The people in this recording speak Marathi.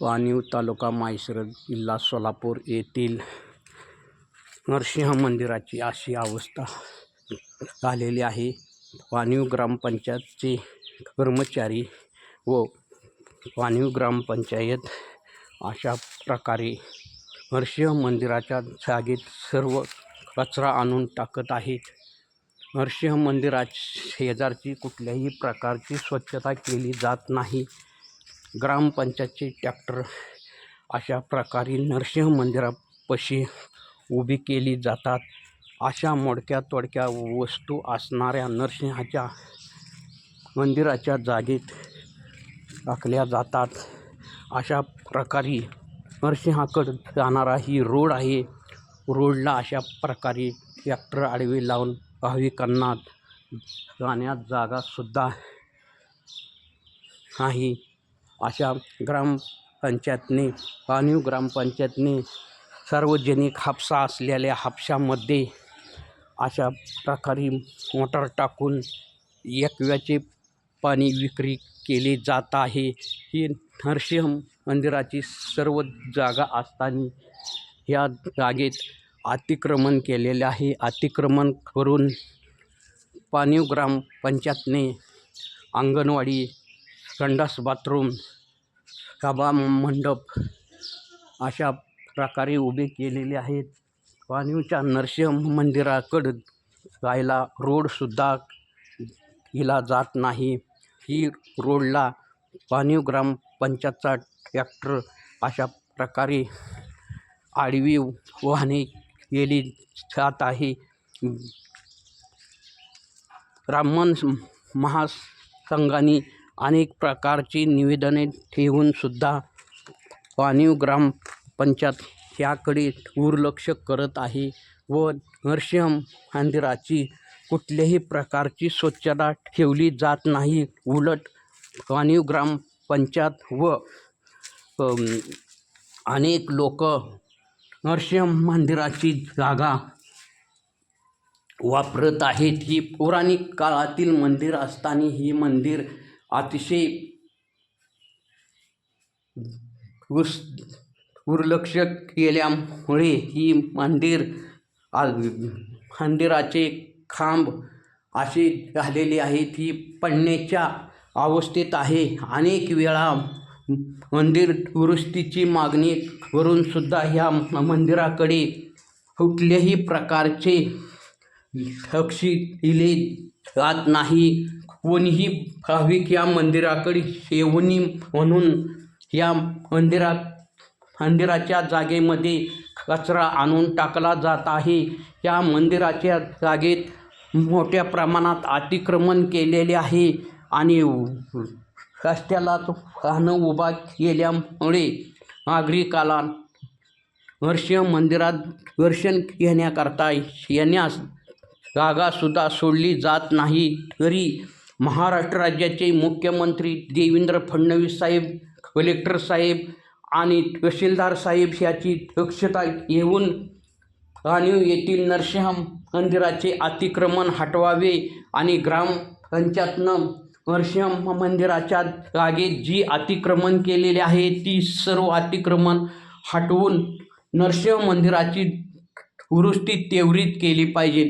वाणीव तालुका माळशिरस जिल्हा सोलापूर येथील नरसिंह मंदिराची अशी अवस्था झालेली आहे. वाणीव ग्रामपंचायतचे कर्मचारी व वाणीव ग्रामपंचायत अशा प्रकारे नरसिंह मंदिराच्या जागेत सर्व कचरा आणून टाकत आहेत. नरसिंह मंदिरा शेजारची कुठल्याही प्रकारची स्वच्छता केली जात नाही. ग्रामपंचायतचे टॅक्टर अशा प्रकारे नरसिंह मंदिरापाशी उभी केली जातात. अशा मोडक्या तोडक्या वस्तू असणाऱ्या नरसिंहाच्या मंदिराच्या जागेत टाकल्या जातात. अशा प्रकारे नरसिंहाकडं जाणारा ही रोड आहे. रोडला अशा प्रकारे ट्रॅक्टर आडवे लावून भाविकांना जाण्यास जागासुद्धा नाही. अशा ग्रामपंचायतने पाणीव ग्रामपंचायतने सार्वजनिक हापसा असलेल्या हापशामध्ये अशा प्रकारे मोटार टाकून एकव्याचे पाणी विक्री केली जात आहे. ही नरसिंह मंदिराची सर्व जागा असताना ह्या जागेत अतिक्रमण केलेले आहे. अतिक्रमण करून पाणीव ग्रामपंचायतने अंगणवाडी संडास बाथरूम सभा मंडप अशा प्रकारे उभे केलेले आहेत. वाणीच्या नरसिंह मंदिराकडं जायला रोडसुद्धा केला जात नाही. ही रोडला पाणीव ग्रामपंचायतचा ट्रॅक्टर अशा प्रकारे आडवी वाहने केली जात आहे. ब्राह्मण महासंघाने अनेक प्रकारची निवेदने ठेवूनसुद्धा पाणीव ग्रामपंचायत ह्याकडे दुर्लक्ष करत आहे व नरसिंह मंदिराची कुठल्याही प्रकारची स्वच्छता ठेवली जात नाही. उलट पाणीव ग्रामपंचायत व अनेक लोक नरसिंह मंदिराची जागा वापरत आहेत. ही पौराणिक काळातील मंदिर असताना ही मंदिर अतिशय उस दुर्लक्ष केल्यामुळे ही मंदिर आ- मंदिराचे खांब असे झालेले आहेत. ही पडण्याच्या अवस्थेत आहे. अनेक वेळा मंदिर दुरुस्तीची मागणी करूनसुद्धा ह्या मंदिराकडे कुठल्याही प्रकारचे लक्ष दिले जात नाही. कोणीही भाविक या मंदिराकडे सेवनी म्हणून या मंदिरात मंदिराच्या जागेमध्ये कचरा आणून टाकला जात आहे. या मंदिराच्या जागेत मोठ्या प्रमाणात अतिक्रमण केलेले आहे आणि रस्त्यालाच वाहनं उभा केल्यामुळे नागरिकाला वर्ष मंदिरात दर्शन घेण्याकरता येण्यास जागासुद्धा सोडली जात नाही. तरी महाराष्ट्र राज्याचे मुख्यमंत्री देवेंद्र फडणवीस साहेब कलेक्टर साहेब आणि तहसीलदार साहेब ह्याची दक्षता घेऊन राणीव येथील नरसिंह मंदिराचे अतिक्रमण हटवावे आणि ग्रामपंचायतनं नरसिंह मंदिराच्या जागेत जी अतिक्रमण केलेली आहे ती सर्व अतिक्रमण हटवून नरसिंह मंदिराची दुरुस्ती तेवढीच केली पाहिजे.